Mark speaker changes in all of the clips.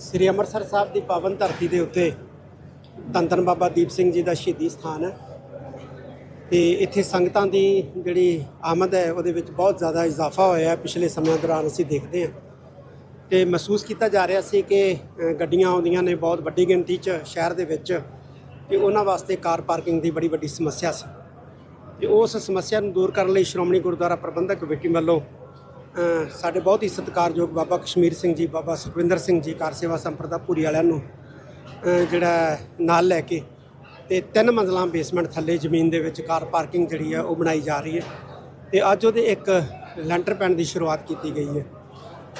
Speaker 1: ਸ੍ਰੀ ਅੰਮ੍ਰਿਤਸਰ ਸਾਹਿਬ ਦੀ ਪਾਵਨ ਧਰਤੀ ਦੇ ਉੱਤੇ ਧੰਨ ਧੰਨ ਬਾਬਾ ਦੀਪ ਸਿੰਘ ਜੀ ਦਾ ਸ਼ਹੀਦੀ ਸਥਾਨ ਹੈ। ਤੇ ਇੱਥੇ ਸੰਗਤਾਂ ਦੀ ਜਿਹੜੀ ਆਮਦ ਹੈ, ਉਹਦੇ ਵਿੱਚ ਬਹੁਤ ਜ਼ਿਆਦਾ ਇਜ਼ਾਫਾ ਹੋਇਆ ਹੈ। ਪਿਛਲੇ ਸਮਿਆਂ ਦੌਰਾਨ ਅਸੀਂ ਦੇਖਦੇ ਹਾਂ। ਤੇ ਮਹਿਸੂਸ ਕੀਤਾ ਜਾ ਰਿਹਾ ਸੀ ਕਿ ਗੱਡੀਆਂ ਆਉਂਦੀਆਂ ਨੇ ਬਹੁਤ ਵੱਡੀ ਗਿਣਤੀ 'ਚ ਸ਼ਹਿਰ ਦੇ ਵਿੱਚ ਤੇ ਉਹਨਾਂ ਵਾਸਤੇ ਕਾਰ ਪਾਰਕਿੰਗ ਦੀ ਬੜੀ ਵੱਡੀ ਸਮੱਸਿਆ ਸੀ। ਤੇ ਉਸ ਸਮੱਸਿਆ ਨੂੰ ਦੂਰ ਕਰਨ ਲਈ ਸ਼੍ਰੋਮਣੀ ਗੁਰਦੁਆਰਾ ਪ੍ਰਬੰਧਕ ਕਮੇਟੀ ਵੱਲੋਂ ਸਾਡੇ ਬਹੁਤ ਹੀ ਸਤਿਕਾਰਯੋਗ ਬਾਬਾ ਕਸ਼ਮੀਰ ਸਿੰਘ ਜੀ, ਬਾਬਾ ਸੁਖਵਿੰਦਰ ਸਿੰਘ ਜੀ, ਕਾਰ ਸੇਵਾ ਸੰਪਰਦਾ ਪੂਰੀ ਵਾਲਿਆਂ ਨੂੰ ਜਿਹੜਾ ਨਾਲ ਲੈ ਕੇ ਤੇ ਤਿੰਨ ਮੰਜ਼ਲਾਂ ਬੇਸਮੈਂਟ ਥੱਲੇ ਜ਼ਮੀਨ ਦੇ ਵਿੱਚ ਕਾਰ ਪਾਰਕਿੰਗ ਜਿਹੜੀ ਹੈ ਉਹ ਬਣਾਈ ਜਾ ਰਹੀ ਹੈ ਤੇ ਅੱਜ ਉਹਦੇ ਇੱਕ ਲੈਂਟਰ ਪੈਣ ਦੀ ਸ਼ੁਰੂਆਤ ਕੀਤੀ ਗਈ ਹੈ।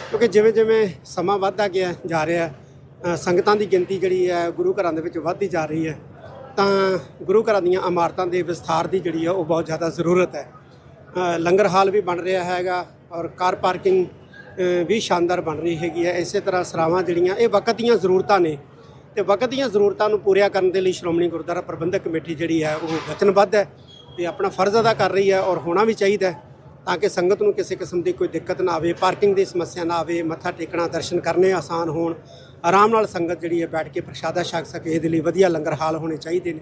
Speaker 1: ਕਿਉਂਕਿ ਜਿਵੇਂ ਜਿਵੇਂ ਸਮਾਂ ਵੱਧਦਾ ਗਿਆ, ਜਾ ਰਿਹਾ ਸੰਗਤਾਂ ਦੀ ਗਿਣਤੀ ਜਿਹੜੀ ਹੈ ਗੁਰੂ ਘਰਾਂ ਦੇ ਵਿੱਚ ਵੱਧਦੀ ਜਾ ਰਹੀ ਹੈ, ਤਾਂ ਗੁਰੂ ਘਰਾਂ ਦੀਆਂ ਇਮਾਰਤਾਂ ਦੇ ਵਿਸਥਾਰ ਦੀ ਜਿਹੜੀ ਹੈ ਉਹ ਬਹੁਤ ਜ਼ਿਆਦਾ ਜ਼ਰੂਰਤ ਹੈ। ਲੰਗਰ ਹਾਲ ਵੀ ਬਣ ਰਿਹਾ ਹੈਗਾ ਔਰ ਕਾਰ ਪਾਰਕਿੰਗ ਵੀ ਸ਼ਾਨਦਾਰ ਬਣ ਰਹੀ ਹੈਗੀ ਹੈ। ਇਸੇ ਤਰ੍ਹਾਂ ਸਰਾਵਾਂ ਜਿਹੜੀਆਂ, ਇਹ ਵਕਤ ਦੀਆਂ ਜ਼ਰੂਰਤਾਂ ਨੇ। ਤੇ ਵਕਤ ਦੀਆਂ ਜ਼ਰੂਰਤਾਂ ਨੂੰ ਪੂਰੀਆਂ ਕਰਨ ਦੇ ਲਈ ਸ਼੍ਰੋਮਣੀ ਗੁਰਦੁਆਰਾ ਪ੍ਰਬੰਧਕ ਕਮੇਟੀ ਜਿਹੜੀ ਹੈ, ਉਹ ਵਚਨਬੱਧ ਹੈ ਤੇ ਆਪਣਾ ਫਰਜ਼ ਅਦਾ ਕਰ ਰਹੀ ਹੈ ਔਰ ਹੋਣਾ ਵੀ ਚਾਹੀਦਾ ਤਾਂ ਕਿ ਸੰਗਤ ਨੂੰ ਕਿਸੇ ਕਿਸਮ ਦੀ ਕੋਈ ਦਿੱਕਤ ਨਾ ਆਵੇ, ਪਾਰਕਿੰਗ ਦੀ ਸਮੱਸਿਆ ਨਾ ਆਵੇ, ਮੱਥਾ ਟੇਕਣਾ, ਦਰਸ਼ਨ ਕਰਨੇ ਆਸਾਨ ਹੋਣ, ਆਰਾਮ ਨਾਲ ਸੰਗਤ ਜਿਹੜੀ ਹੈ ਬੈਠ ਕੇ ਪ੍ਰਸ਼ਾਦਾ ਛਕ ਸਕੇ, ਇਹਦੇ ਲਈ ਵਧੀਆ ਲੰਗਰ ਹਾਲ ਹੋਣੇ ਚਾਹੀਦੇ ਨੇ।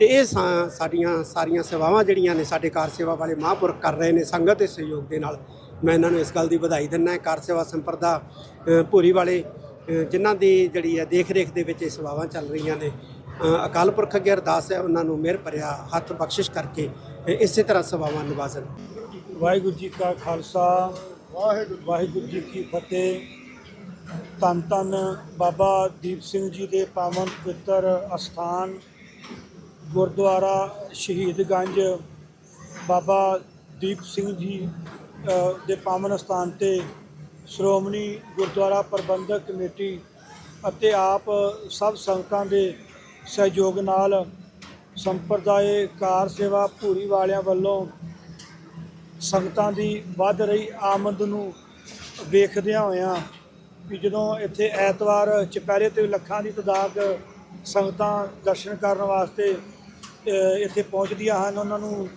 Speaker 1: ਤੇ ਇਹ ਸਾਡੀਆਂ ਸਾਰੀਆਂ ਸੇਵਾਵਾਂ ਜਿਹੜੀਆਂ ਨੇ, ਸਾਡੇ ਕਾਰ ਸੇਵਾ ਵਾਲੇ ਮਹਾਂਪੁਰਖ ਕਰ ਰਹੇ ਨੇ, ਸੰਗਤ ਦੇ ਸਹਿਯੋਗ ਦੇ ਨਾਲ। ਮੈਂ ਇਹਨਾਂ ਨੂੰ ਇਸ ਗੱਲ ਦੀ ਵਧਾਈ ਦਿੰਦਾ ਕਾਰ ਸੇਵਾ ਸੰਪਰਦਾ ਭੂਰੀ ਵਾਲੇ ਜਿਨ੍ਹਾਂ ਦੀ ਜਿਹੜੀ ਹੈ ਦੇਖ ਰੇਖ ਦੇ ਵਿੱਚ ਇਹ ਸੇਵਾਵਾਂ ਚੱਲ ਰਹੀਆਂ ਨੇ। ਅਕਾਲ ਪੁਰਖ ਅੱਗੇ ਅਰਦਾਸ ਹੈ ਉਹਨਾਂ ਨੂੰ ਮਿਹਰ ਭਰਿਆ ਹੱਥ ਬਖਸ਼ਿਸ਼ ਕਰਕੇ ਇਸੇ ਤਰ੍ਹਾਂ ਸੇਵਾਵਾਂ ਨਿਭਾਜ਼ਨ
Speaker 2: ਵਾਹਿਗੁਰੂ ਜੀ ਕਾ ਖਾਲਸਾ ਵਾਹਿਗੁਰੂ ਜੀ ਕੀ ਫਤਿਹ। ਧੰਨ ਧੰਨ ਬਾਬਾ ਦੀਪ ਸਿੰਘ ਜੀ ਦੇ ਪਾਵਨ ਪਵਿੱਤਰ ਅਸਥਾਨ ਗੁਰਦੁਆਰਾ ਸ਼ਹੀਦਗੰਜ। ਬਾਬਾ ਦੀਪ ਸਿੰਘ ਜੀ ਦੇ ਪਾਵਨ ਅਸਥਾਨ ਤੇ ਸ਼੍ਰੋਮਣੀ ਗੁਰਦੁਆਰਾ ਪ੍ਰਬੰਧਕ ਕਮੇਟੀ ਅਤੇ ਆਪ ਸਭ ਸੰਗਤਾਂ ਦੇ ਸਹਿਯੋਗ ਨਾਲ ਸੰਪਰਦਾਇ ਕਾਰ ਸੇਵਾ ਭੂਰੀ ਵਾਲਿਆਂ ਵੱਲੋਂ ਸੰਗਤਾਂ ਦੀ ਵੱਧ ਰਹੀ ਆਮਦ ਨੂੰ ਵੇਖਦਿਆਂ ਹੋਇਆਂ ਵੀ ਜਦੋਂ ਇੱਥੇ ਐਤਵਾਰ ਚੁਪਹਿਰੇ ਤੇ ਲੱਖਾਂ ਦੀ ਤਦਾਦ ਸੰਗਤਾਂ ਦਰਸ਼ਨ ਕਰਨ ਵਾਸਤੇ ਇੱਥੇ ਪਹੁੰਚਦੀਆਂ ਹਨ, ਉਹਨਾਂ ਨੂੰ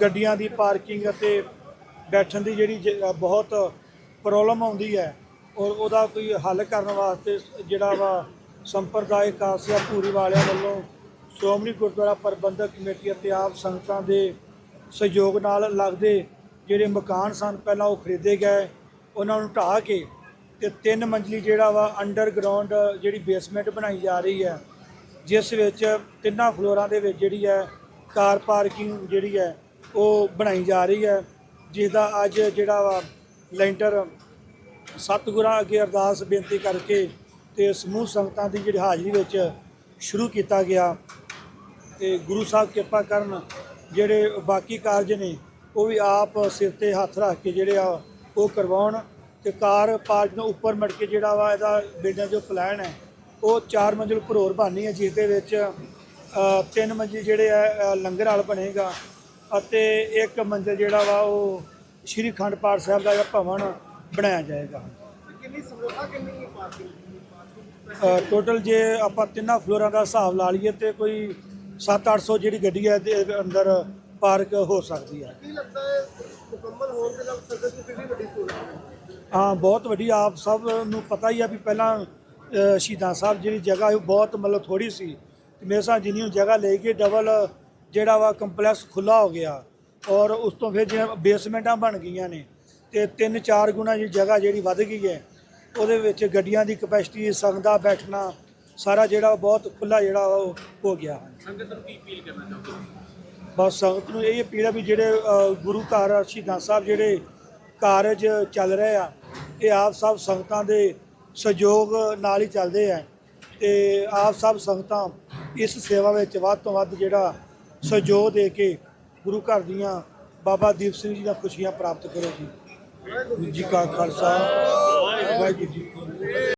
Speaker 2: ਗੱਡੀਆਂ ਦੀ ਪਾਰਕਿੰਗ ਅਤੇ ਬੈਠਣ ਦੀ ਜਿਹੜੀ ਜ- ਬਹੁਤ ਪ੍ਰੋਬਲਮ ਆਉਂਦੀ ਹੈ ਔਰ ਉਹਦਾ ਕੋਈ ਹੱਲ ਕਰਨ ਵਾਸਤੇ ਜਿਹੜਾ ਵਾ ਸੰਪਰਦਾਇਕ ਕਾਸਿਆ ਪੂਰੀ ਵਾਲਿਆਂ ਵੱਲੋਂ ਸ਼੍ਰੋਮਣੀ ਗੁਰਦੁਆਰਾ ਪ੍ਰਬੰਧਕ ਕਮੇਟੀ ਅਤੇ ਆਪ ਸੰਗਤਾਂ ਦੇ ਸਹਿਯੋਗ ਨਾਲ ਲੱਗਦੇ ਜਿਹੜੇ ਮਕਾਨ ਸਨ, ਪਹਿਲਾਂ ਉਹ ਖਰੀਦੇ ਗਏ। ਉਹਨਾਂ ਨੂੰ ਢਾਹ ਕੇ ਤੇ ਤਿੰਨ ਮੰਜ਼ਲੀ ਜਿਹੜਾ ਵਾ ਅੰਡਰਗਰਾਉਂਡ ਜਿਹੜੀ ਬੇਸਮੈਂਟ ਬਣਾਈ ਜਾ ਰਹੀ ਹੈ, ਜਿਸ ਵਿੱਚ ਤਿੰਨਾਂ ਫਲੋਰਾਂ ਦੇ ਵਿੱਚ ਜਿਹੜੀ ਹੈ ਕਾਰ ਪਾਰਕਿੰਗ ਜਿਹੜੀ ਹੈ, ਉਹ ਬਣਾਈ ਜਾ ਰਹੀ ਹੈ। ਜਿਸ ਦਾ ਅੱਜ ਜਿਹੜਾ ਵਾ ਲੈਂਟਰ ਸਤਿਗੁਰਾਂ ਅੱਗੇ ਅਰਦਾਸ ਬੇਨਤੀ ਕਰਕੇ ਤੇ ਸਮੂਹ ਸੰਗਤਾਂ ਦੀ ਜਿਹੜੀ ਹਾਜ਼ਰੀ ਵਿੱਚ ਸ਼ੁਰੂ ਕੀਤਾ ਗਿਆ ਤੇ ਗੁਰੂ ਸਾਹਿਬ ਕਿਰਪਾ ਕਰਨ ਜਿਹੜੇ ਬਾਕੀ ਕਾਰਜ ਨੇ, ਉਹ ਵੀ ਆਪ ਸਿਰ ਤੇ ਹੱਥ ਰੱਖ ਕੇ ਜਿਹੜੇ ਆ ਉਹ ਕਰਵਾਉਣ ਤੇ ਕਾਰ ਪਾਰਕ ਨੂੰ ਉੱਪਰ ਮੜ ਕੇ ਜਿਹੜਾ ਵਾ ਇਹਦਾ ਬਿਲਡਿੰਗ ਜੋ ਪਲਾਨ ਹੈ, ਉਹ ਚਾਰ ਮੰਜ਼ਿਲ ਉੱਪਰ ਹੋਰ ਬਣਨੀ ਹੈ ਜਿਸ ਦੇ ਵਿੱਚ ਤਿੰਨ ਮੰਜ਼ਿਲ ਜਿਹੜੇ ਆ ਲੰਗਰ ਹਾਲ ਬਣੇਗਾ ਅਤੇ ਇੱਕ ਮੰਜ਼ਿਲ ਜਿਹੜਾ ਵਾ ਉਹ ਸ਼੍ਰੀ ਖੰਡ ਪਾਠ ਸਾਹਿਬ ਦਾ ਭਵਨ ਬਣਾਇਆ ਜਾਏਗਾ। ਟੋਟਲ ਜੇ ਆਪਾਂ ਤਿੰਨਾਂ ਫਲੋਰਾਂ ਦਾ ਹਿਸਾਬ ਲਾ ਲਈਏ ਤੇ ਕੋਈ 7-800 ਜਿਹੜੀ ਗੱਡੀ ਹੈ ਦੇ ਅੰਦਰ ਪਾਰਕ ਹੋ ਸਕਦੀ ਹੈ।
Speaker 3: ਕੀ ਲੱਗਦਾ ਹੈ ਮੁਕੰਮਲ ਹੋਣ ਦੇ ਨਾਲ ਸੰਗਤ ਦੀ ਕਿੰਨੀ ਵੱਡੀ ਸਹੂਲਤ ਹੈ?
Speaker 2: ਹਾਂ ਬਹੁਤ ਵੱਡੀ। ਆਪ ਸਭ ਨੂੰ ਪਤਾ ਹੀ ਆ ਵੀ ਪਹਿਲਾਂ ਸ਼ਹੀਦਾਂ ਸਾਹਿਬ ਜਿਹੜੀ ਜਗ੍ਹਾ ਉਹ ਬਹੁਤ ਮਤਲਬ ਥੋੜੀ ਸੀ। ਤੇ ਮੇਰੇ ਸਾਹ ਜਿੰਨੀ ਉਹ ਜਗ੍ਹਾ ਲੈ ਕੇ ਡਬਲ ਜਿਹੜਾ ਵਾ ਕੰਪਲੈਕਸ ਖੁੱਲਾ ਹੋ ਗਿਆ ਔਰ ਉਸ ਤੋਂ ਫਿਰ ਜਿਵੇਂ ਬੇਸਮੈਂਟਾਂ ਬਣ ਗਈਆਂ ਨੇ ਤੇ ਤਿੰਨ ਚਾਰ ਗੁਣਾ ਜਿਹੜੀ ਜਗ੍ਹਾ ਜਿਹੜੀ ਵੱਧ ਗਈ ਹੈ ਉਹਦੇ ਵਿੱਚ ਗੱਡੀਆਂ ਦੀ ਕਪੈਸਿਟੀ ਸੰਗਦਾ ਬੈਠਣਾ ਸਾਰਾ ਜਿਹੜਾ ਬਹੁਤ ਖੁੱਲਾ ਜਿਹੜਾ ਉਹ ਹੋ ਗਿਆ। ਸੰਗਤ ਨੂੰ ਕੀ ਅਪੀਲ ਕਰਨਾ ਚਾਹੁੰਦੇ ਬਸ ਸੰਗਤ ਨੂੰ ਇਹ ਅਪੀਲ ਆ ਵੀ ਜਿਹੜੇ ਗੁਰੂ ਘਰ ਸ਼ਹੀਦਾਂ ਸਾਹਿਬ ਜਿਹੜੇ ਕਾਰਜ ਚੱਲ ਰਹੇ ਆ ਇਹ ਆਪ ਸਭ ਸੰਗਤਾਂ ਦੇ ਸਹਿਯੋਗ ਨਾਲ ਹੀ ਚੱਲਦੇ ਆ ਤੇ ਆਪ ਸਭ ਸੰਗਤਾਂ ਇਸ ਸੇਵਾ ਵਿੱਚ ਵੱਧ ਤੋਂ ਵੱਧ ਜਿਹੜਾ ਸਹਿਯੋਗ ਦੇ ਕੇ ਗੁਰੂ ਘਰ ਦੀਆਂ ਬਾਬਾ ਦੀਪ ਸਿੰਘ ਜੀ ਦੀਆਂ ਖੁਸ਼ੀਆਂ ਪ੍ਰਾਪਤ ਕਰੋ ਜੀ। ਜੀ ਕਾ ਖਾਲਸਾ, ਵਾਹਿਗੁਰੂ ਜੀ